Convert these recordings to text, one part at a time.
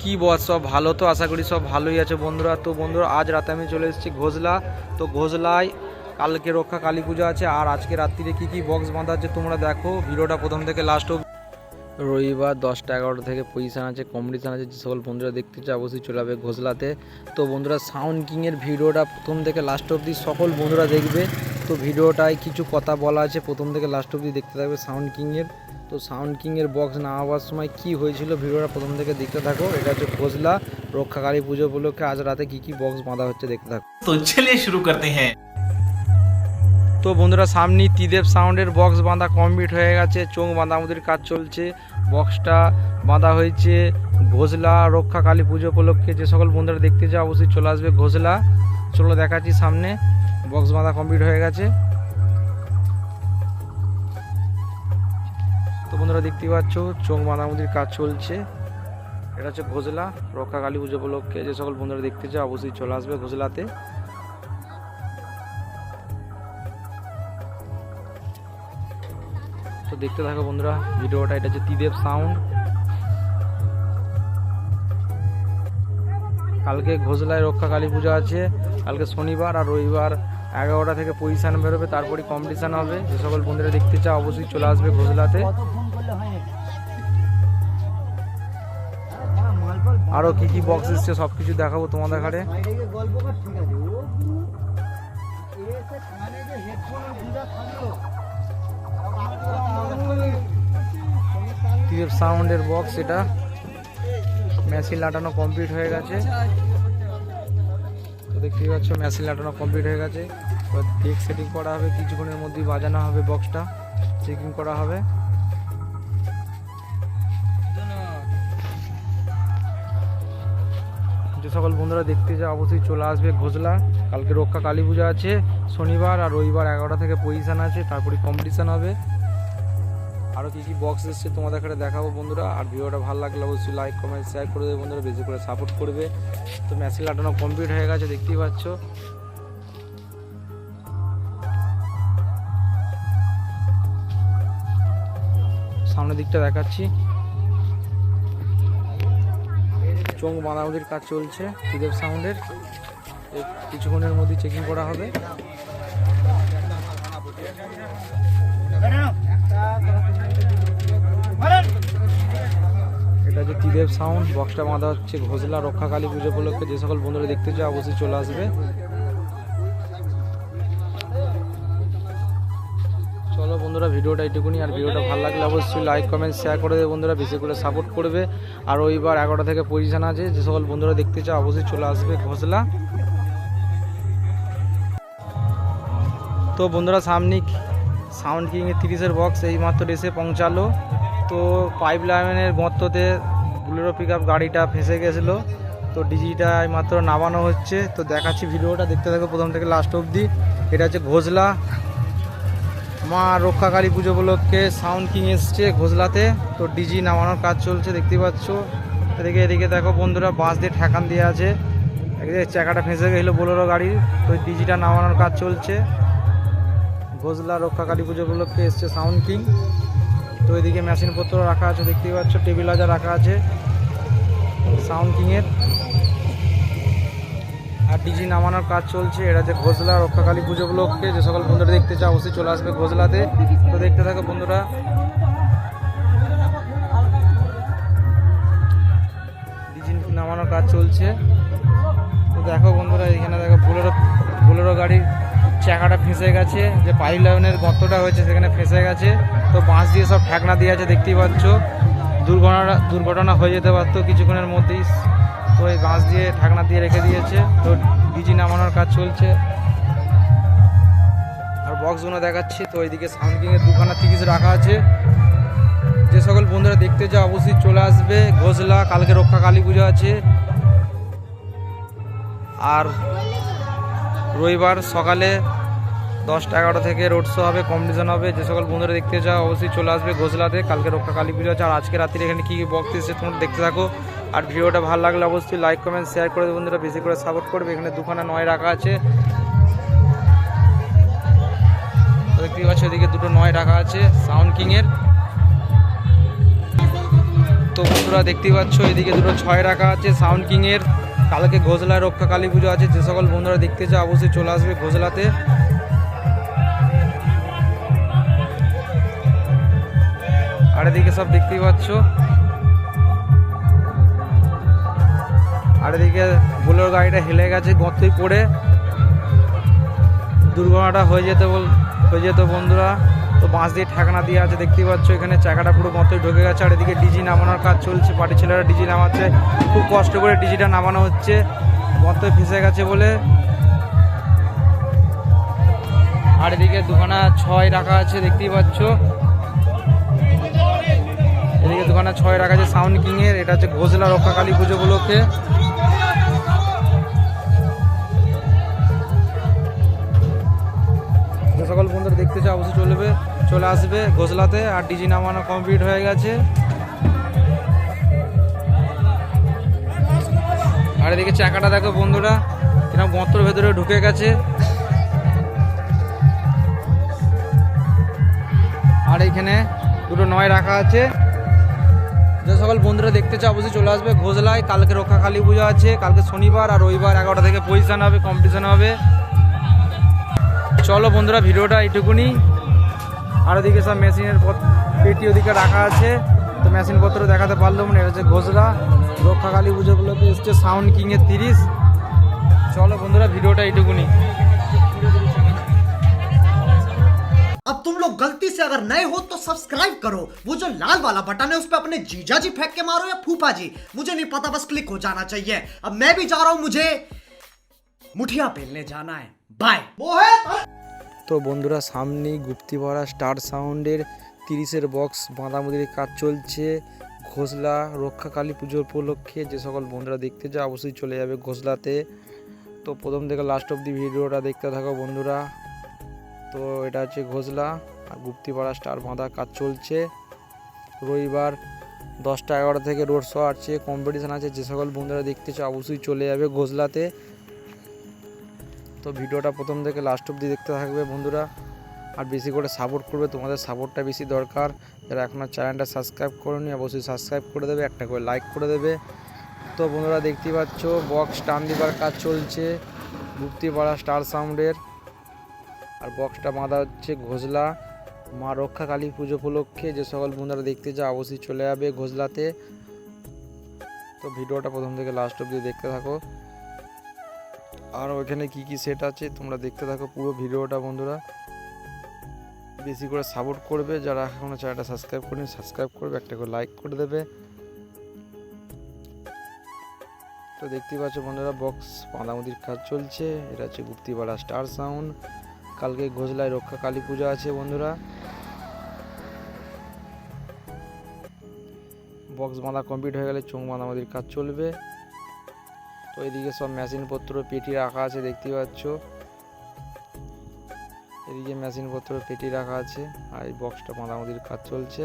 কি বস, সব ভালো তো? আশা করি সব ভালোই আছে বন্ধুরা। তো বন্ধুরা, আজ রাতে আমি চলে এসেছি ঘোষলা তো ঘোষলায় কালকে রক্ষা কালী পুজো আছে, আর আজকে রাত্রিরে কি কি বক্স বাঁধা আছে তোমরা দেখো। ভিডিওটা প্রথম থেকে লাস্ট অব্দি রবিবার দশটা এগারোটা থেকে পজিশান আছে কম্পিটিশান আছে, যে সকল বন্ধুরা দেখতে চায় অবশ্যই চলে যাবে ঘোষলাতে তো বন্ধুরা সাউন্ড কিংয়ের ভিডিওটা প্রথম থেকে লাস্ট অবধি সকল বন্ধুরা দেখবে। তো ভিডিওটায় কিছু কথা বলা আছে, প্রথম থেকে লাস্ট অবধি দেখতে থাকবে সাউন্ড কিংয়ের তো সাউন্ড কিংয়ের বক্স না হওয়ার সময় কি হয়েছিল ভিডিওটা প্রথম থেকে দেখতে থাকো। এটা হচ্ছে ফজলা রক্ষাকারী পুজো উপলক্ষে আজ রাতে কি কি বক্স বাঁধা হচ্ছে দেখতে থাকো। তো চলে শুরু করতে হ্যাঁ। তো বন্ধুরা সামনেই তিদেব সাউন্ডের বক্স বাঁধা কমপ্লিট হয়ে গেছে। চোখ বাঁধা কাজ চলছে। বক্সটা বাঁধা হয়েছে ঘোষলা রক্ষা কালী পুজো উপলক্ষে। যে সকল বন্ধুরা দেখতে চাও অবশ্যই চলে আসবে ঘোষলা চলো দেখাচ্ছি সামনে। বক্স বাঁধা কমপ্লিট হয়ে গেছে। তো বন্ধুরা দেখতে পাচ্ছ, চোখ বাঁধামুদির কাজ চলছে। এটা হচ্ছে ঘোষলা, রক্ষা কালী পুজো উপলক্ষে যে সকল বন্ধুরা দেখতে চাও অবশ্যই চলে আসবে ঘোষলাতে। তো দেখতে থাকো বন্ধুরা, ভিডিওটা এটা হচ্ছে ত্রিদেব সাউন্ড কালকে ঘোষলায় রক্ষা কালী পুজো আছে, কালকে শনিবার আর রবিবার এগারোটা থেকে পজিশান বেরোবে তারপরে কম্পিটিশান হবে। যে সকল বন্ধুরা দেখতে চাও, অবশ্যই চলে আসবে ঘোষলাতে। আরও কি কি বক্স এসছে সব কিছু দেখাবো তোমাদের ঘাড়ে। সাউন্ডের বক্স এটা। মেশিন লাটানো কমপ্লিট হয়ে গেছে। দেখতেই পাচ্ছ মেশিন লাটানো কমপ্লিট হয়ে গেছে। এবার ডেক সেটিং করা হবে, কিছুক্ষণের মধ্যেই বাজানো হবে বক্সটা চেকিং করা হবে। যে সকল বন্ধুরা দেখতে যায় অবশ্যই চলে আসবে ঘোষলা। কালকে রক্ষা কালী পূজা আছে, শনিবার আর রবিবার এগারোটা থেকে পজিশান আছে, তারপরে কম্পিটিশান হবে। আরও কী কী বক্স এসছে তোমাদের এখানে দেখাবো বন্ধুরা। আর ভিডিওটা ভালো লাগলে অবশ্যই লাইক কমেন্ট শেয়ার করে দেবে বন্ধুরা, বেশি করে সাপোর্ট করবে। তো মেশিন লাটানো কমপ্লিট হয়ে গেছে, দেখতেই পাচ্ছ। সামনের দিকটা দেখাচ্ছি। চোখ বাঁধাবাঁধির কাজ চলছে, ত্রিদেব সাউন্ডের। কিছুক্ষণের মধ্যে চেকিং করা হবে। এটা হচ্ছে ত্রিদেব সাউন্ড বক্সটা বাঁধা হচ্ছে ঘোষলা, রক্ষা, কালী পুজো উপলক্ষে। যে সকল বন্ধুরা দেখতে চায়, অবশ্যই চলে আসবে। চলো বন্ধুরা, ভিডিওটা এইটুকুনি। আর ভিডিওটা ভালো লাগলে অবশ্যই লাইক কমেন্ট শেয়ার করে দেবে বন্ধুরা। বেশি করে সাপোর্ট করবে। আর ওইবার এগারোটা থেকে পজিশান আছে। যে সকল বন্ধুরা দেখতে চাও অবশ্যই চলে আসবে ঘোষলা। তো বন্ধুরা, সামনে সাউন্ড কিংয়ের তিরিশের বক্স এই মাত্র এসে পৌঁছালো। তো পাইপ লাইনের গর্ততে বুলেরো পিক গাড়িটা ফেসে গেছিল। তো ডিজিটা মাত্র নামানো হচ্ছে। তো দেখাচ্ছি ভিডিওটা, দেখতে থাকো প্রথম থেকে লাস্ট অবধি। এটা হচ্ছে ঘোষলা। মা রক্ষাকালী পুজো উপলক্ষে সাউন্ড কিং এসছে ঘোষলাতে। তো ডিজি নামানোর কাজ চলছে, দেখতে পাচ্ছ। এদিকে এদিকে দেখো বন্ধুরা, বাঁশ দিয়ে ঠেকান দিয়ে আছে। এদিকে চাকাটা ফেঁসে গেছিল বোলেরো গাড়ির। তো ডিজিটা নামানোর কাজ চলছে। ঘোষলা রক্ষাকালী পুজো উপলক্ষে এসছে সাউন্ড কিং তো এদিকে মেশিনপত্র রাখা আছে, দেখতেই পাচ্ছ, টেবিল আজার রাখা আছে সাউন্ড কিংয়ের আর ডিজি নামানোর কাজ চলছে এটা যে ঘোষলা, রক্ষাকালী পুজো উপলক্ষে যে সকল বন্ধুরা দেখতে চাও অবশ্যই চলে আসবে ঘোষলাতে। তো দেখতে থাকো বন্ধুরা। ডিজি নামানোর কাজ চলছে। তো দেখো বন্ধুরা, এখানে দেখো বোলেরো বোলেরো গাড়ির চাকাটা ফেঁসে গেছে, যে পাইপ লাইনের গর্তটা হয়েছে সেখানে ফেঁসে গেছে। তো বাঁশ দিয়ে সব ঠেকনা দিয়ে আছে, দেখতেই পাচ্ছ। দুর্ঘটনা দুর্ঘটনা হয়ে যেতে পারতো কিছুক্ষণের মধ্যেই। তো এই বাঁশ দিয়ে ঢাকনা দিয়ে রেখে দিয়েছে। তো ডিজি নামানোর কাজ চলছে। আর বক্সগুলো দেখাচ্ছি। তো এইদিকে সাউন্ড কিংয়ের দুখানা তিরিশ রাখা আছে। যে সকল বন্ধুরা দেখতে চাও অবশ্যই চলে আসবে। ঘোষলা, কালকে রক্ষা কালী পুজো আছে। আর রবিবার সকালে দশটা এগারো থেকে রোড শো হবে কম্পিটিশন হবে। যে সকল বন্ধুরা দেখতে চাও, অবশ্যই চলে আসবে ঘোষলাতে কালকে রক্ষা কালী পুজো আছে, আর আজকে রাত্রে এখানে কী কী বক্স এসেছে তোমরা দেখতে থাকো। আর ভিডিওটা ভালো লাগলে অবশ্যই লাইক কমেন্ট শেয়ার করে বন্ধুরা, বেশি করে সাপোর্ট করবে। এখানে দুখানা নয় রাখা আছে। দেখতেই পাচ্ছ, এদিকে দুটো নয় রাখা আছে সাউন্ড কিংয়ের তো বন্ধুরা দেখতেই পাচ্ছ, এদিকে দুটো ছয় রাখা আছে সাউন্ড কিংয়ের কালকে ঘোষলায় রক্ষা কালী পুজো আছে, যে সকল বন্ধুরা দেখতে চাও, অবশ্যই চলে আসবে ঘোষলাতে আর এদিকে সব দেখতেই পাচ্ছ। আর এদিকে বোলের গাড়িটা হেলে গেছে, গর্তই পড়ে। দুর্ঘটনাটা হয়ে যেতে হয়ে যেত বন্ধুরা। তো বাঁশ দিয়ে ঠেকানা দিয়ে আছে, দেখতেই পাচ্ছ এখানে চাকাটা পুরো গর্তই ঢুকে গেছে। আর এদিকে ডিজি নামানোর কাজ চলছে, পার্টি ছেলেরা ডিজি নামাচ্ছে। খুব কষ্ট করে ডিজিটা নামানো হচ্ছে গর্তই ফেসে গেছে বলে। আর এদিকে দুখানা ছয় রাখা আছে, দেখতেই পাচ্ছ। এদিকে দুখানা ছয় রাখা আছে, সাউন্ড কিং এর এটা হচ্ছে ঘোষলা রক্ষা কালী পুজো উপলক্ষে যে সকল বন্ধুরা দেখতে চাও অবশ্যই চলবে চলে আসবে ঘোষলাতে আর ডিজি নামানো কমপ্লিট হয়ে গেছে। আর এদিকে চাকাটা দেখো বন্ধুরা কীরকম গর্তর ভেতরে ঢুকে গেছে। আর এইখানে দুটো নয় রাখা আছে। যে সকল বন্ধুরা দেখতে চাও, অবশ্যই চলে আসবে ঘোষলায়। কালকে রক্ষা কালী পুজো আছে, কালকে শনিবার আর রবিবার এগারোটা থেকে পজিশন হবে কম্পিটিশন হবে। চলো বন্ধুরা, ভিডিওটা এইটুকুনি। আর ওদিকে সব মেশিনের পত- পেটি ওদিকে রাখা আছে তো মেশিনপত্র দেখাতে পারলাম না এটা হচ্ছে ঘোষলা রক্ষা কালী পুজোগুলোতে এসছে সাউন্ড কিংয়ের তিরিশ চলো বন্ধুরা ভিডিওটা এইটুকুনি अब तुम लोग गलती से अगर नए हो तो सब्सक्राइब करो वो जो लाल वाला बटन है उस पर अपने जीजा जी फेंक के मारो या फूफा जी मुझे नहीं पता बस क्लिक हो जाना चाहिए अब मैं भी जा रहा हूं मुझे मुठिया पेलने जाना है बाय मोहित তো বন্ধুরা, সামনেই গুপ্তিপাড়া স্টার সাউন্ডের তিরিশের বক্স, বাঁধামুদির কাজ চলছে। ঘোষলা রক্ষা কালী পুজোর উপলক্ষে যে সকল বন্ধুরা দেখতে চাও অবশ্যই চলে যাবে ঘোষলাতে। তো প্রথম থেকে লাস্ট অব্দি ভিডিওটা দেখতে থাকো বন্ধুরা। তো এটা হচ্ছে ঘোষলা আর গুপ্তিপাড়া স্টার বাঁধা কাজ চলছে। রবিবার দশটা এগারো থেকে রোড শো আছে কম্পিটিশান আছে, যে সকল বন্ধুরা দেখতে চাও অবশ্যই চলে যাবে ঘোষলাতে। তো ভিডিওটা প্রথম থেকে লাস্ট অবধি দেখতে থাকবে বন্ধুরা। আর বেশি করে সাপোর্ট করবে, তোমাদের সাপোর্টটা বেশি দরকার। যারা এখনও চ্যানেলটা সাবস্ক্রাইব করোনি, অবশ্যই সাবস্ক্রাইব করে দেবে, একটা করে লাইক করে দেবে। তো বন্ধুরা দেখতেই পাচ্ছ বক্স টান দিবার কাজ চলছে, মুক্তিপাড়া স্টার সাউন্ডের আর বক্সটা বাঁধা হচ্ছে ঘোষলা। মা রক্ষা কালী পুজো উপলক্ষে যে সকল বন্ধুরা দেখতে চাও, অবশ্যই চলে যাবে ঘোষলাতে। তো ভিডিওটা প্রথম থেকে লাস্ট অবধি দেখতে থাকো। আর ওইখানে কি কি সেট আছে, তোমরা দেখতে থাকো পুরো ভিডিওটা বন্ধুরা। বেশি করে সাপোর্ট করবে যারা এখনও চ্যানেলটা সাবস্ক্রাইব করেনি সাবস্ক্রাইব করবে, একটা করে লাইক করে দেবে। তো দেখতেই পাচ্ছ বন্ধুরা বক্স বাঁধামুদির কাজ চলছে, এটা হচ্ছে গুপ্তিপাড়া স্টার সাউন্ড কালকে ঘোষলায় রক্ষা কালী পূজা আছে বন্ধুরা। বক্স বাঁধা কমপ্লিট হয়ে গেলে চোখ বাঁধামুদির কাজ চলবে। এদিকে সব মেশিনপত্র পেটি রাখা আছে, দেখতে পাচ্ছ। এদিকে মেশিনপত্র পেটি রাখা আছে, আর এই বক্সটা মাদামুদির কাজ চলছে।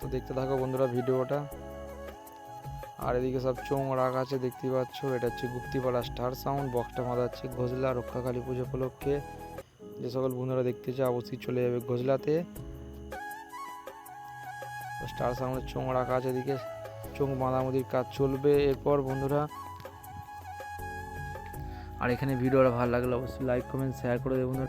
তো দেখতে থাকো বন্ধুরা ভিডিওটা। আর এদিকে সব চোঙ রাখা আছে, দেখতে পাচ্ছ। এটা হচ্ছে গুপ্তিপাড়া স্টার সাউন্ড বক্সটা মাদা হচ্ছে ঘোষলা রক্ষা কালী পুজো উপলক্ষে। যে সকল বন্ধুরা দেখতে চায় অবশ্যই চলে যাবে ঘোষলাতে স্টার সামনে চোঙ রাখা আছে এদিকে। চোখ বাঁধামুদির কাজ চলবে। এরপর বন্ধুরা, আর এখানে ভিডিওটা ভালো লাগলে অবশ্যই লাইক কমেন্ট শেয়ার করে দেবেন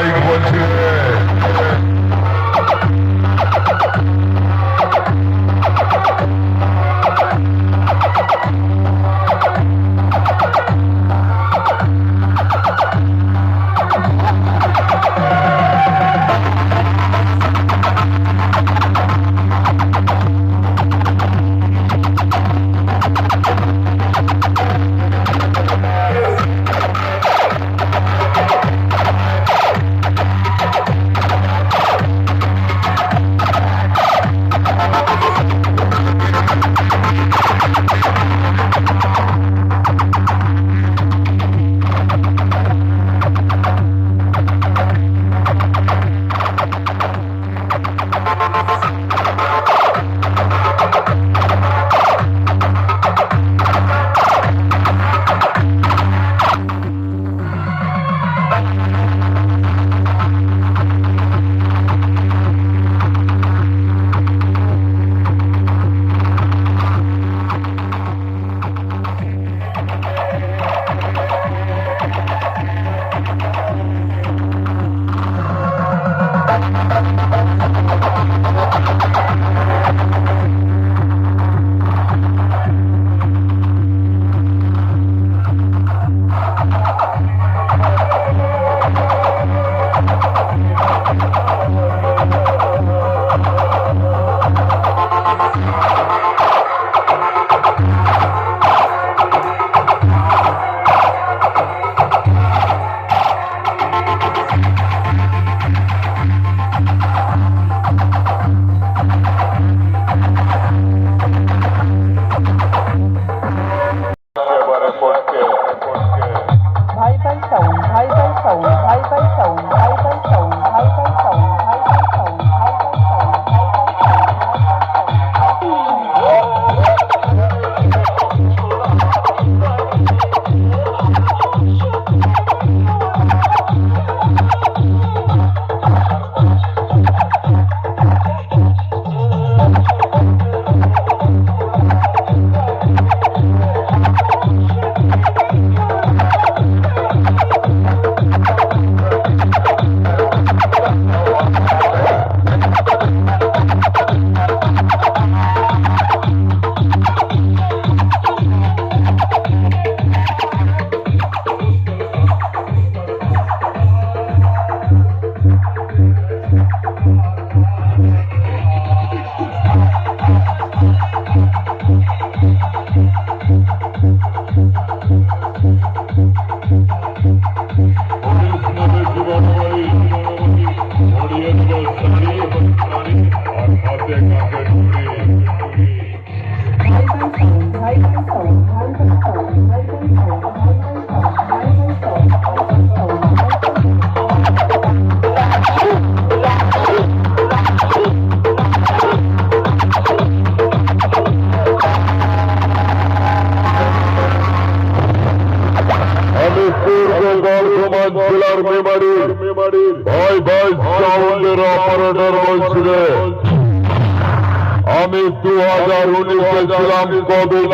Mike, one, two, three. করেছিলাম কোভিড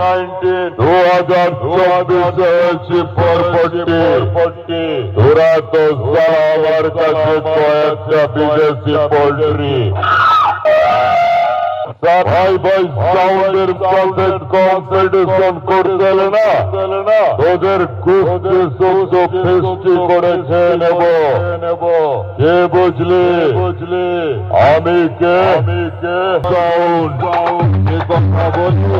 নাইন্টিন দু হাজার চব্বিশ হয়েছে পরপট্টি ধরা তো আমার কাছে বিদেশি পোল্ট্রি ভাই ভাই সাউন্ডের মধ্যে কম্পিটিশন করতে না, ওদের কুস্তি সুস্থ ফিস্টি করেছে নেব। কে বুঝলি? বুঝলি আমি কে? আমি কে সাউন্ড কথা বলছি